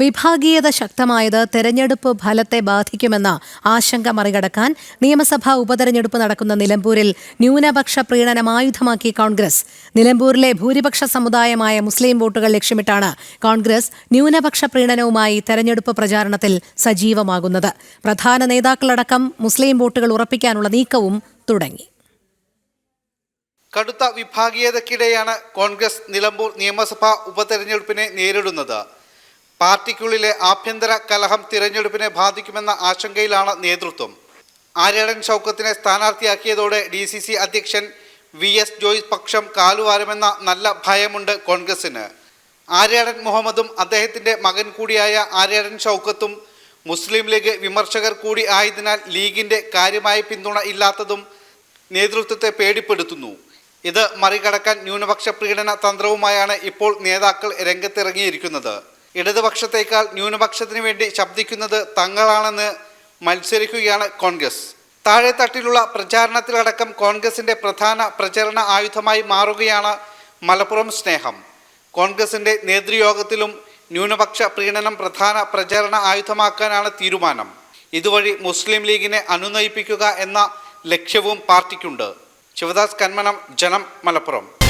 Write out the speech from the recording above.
വിഭാഗീയത ശക്തമായത് തെരഞ്ഞെടുപ്പ് ഫലത്തെ ബാധിക്കുമെന്ന ആശങ്ക മറികടക്കാൻ നിയമസഭാ ഉപതെരഞ്ഞെടുപ്പ് നടക്കുന്ന നിലമ്പൂരിൽ ന്യൂനപക്ഷ പ്രീണനം ആയുധമാക്കി കോൺഗ്രസ്. നിലമ്പൂരിലെ ഭൂരിപക്ഷ സമുദായമായ മുസ്ലിം വോട്ടുകൾ ലക്ഷ്യമിട്ടാണ് കോൺഗ്രസ് ന്യൂനപക്ഷ പ്രീണനവുമായി തെരഞ്ഞെടുപ്പ് പ്രചാരണത്തിൽ സജീവമാകുന്നത്. പ്രധാന നേതാക്കളടക്കം മുസ്ലിം വോട്ടുകൾ ഉറപ്പിക്കാനുള്ള നീക്കവും തുടങ്ങി. കടുത്ത വിഭാഗീയതയ്ക്കിടെയാണ് കോൺഗ്രസ് നിലമ്പൂർ നിയമസഭാ ഉപതെരഞ്ഞെടുപ്പിനെ നേരിടുന്നത്. പാർട്ടിക്കുള്ളിലെ ആഭ്യന്തര കലഹം തിരഞ്ഞെടുപ്പിനെ ബാധിക്കുമെന്ന ആശങ്കയിലാണ് നേതൃത്വം. ആര്യാടൻ ഷൗക്കത്തിനെ സ്ഥാനാർത്ഥിയാക്കിയതോടെ ഡി സി സി അധ്യക്ഷൻ വി എസ് ജോയ്സ് പക്ഷം കാലുവാരമെന്ന നല്ല ഭയമുണ്ട് കോൺഗ്രസിന് ആര്യാടൻ മുഹമ്മദും അദ്ദേഹത്തിന്റെ മകൻ കൂടിയായ ആര്യാടൻ ഷൗക്കത്തും മുസ്ലിം ലീഗ് വിമർശകർ കൂടി ആയതിനാൽ ലീഗിന്റെ കാര്യമായ പിന്തുണ ഇല്ലാത്തതും നേതൃത്വത്തെ പേടിപ്പെടുത്തുന്നു. ഇത് മറികടക്കാൻ ന്യൂനപക്ഷ പ്രീണന തന്ത്രവുമായാണ് ഇപ്പോൾ നേതാക്കൾ രംഗത്തിറങ്ങിയിരിക്കുന്നത്. ഇടതുപക്ഷത്തേക്കാൾ ന്യൂനപക്ഷത്തിന് വേണ്ടി ശബ്ദിക്കുന്നത് തങ്ങളാണെന്ന് മത്സരിക്കുകയാണ് കോൺഗ്രസ്. താഴെത്തട്ടിലുള്ള പ്രചാരണത്തിലടക്കം കോൺഗ്രസിന്റെ പ്രധാന പ്രചരണ ആയുധമായി മാറുകയാണ് മലപ്പുറം സ്നേഹം. കോൺഗ്രസിന്റെ നേതൃയോഗത്തിലും ന്യൂനപക്ഷ പ്രീണനം പ്രധാന പ്രചരണ ആയുധമാക്കാനാണ് തീരുമാനം. ഇതുവഴി മുസ്ലിം ലീഗിനെ അനുനയിപ്പിക്കുക എന്ന ലക്ഷ്യവും പാർട്ടിക്കുണ്ട്. ശിവദാസ് കന്മനം ജനം മലപ്പുറം.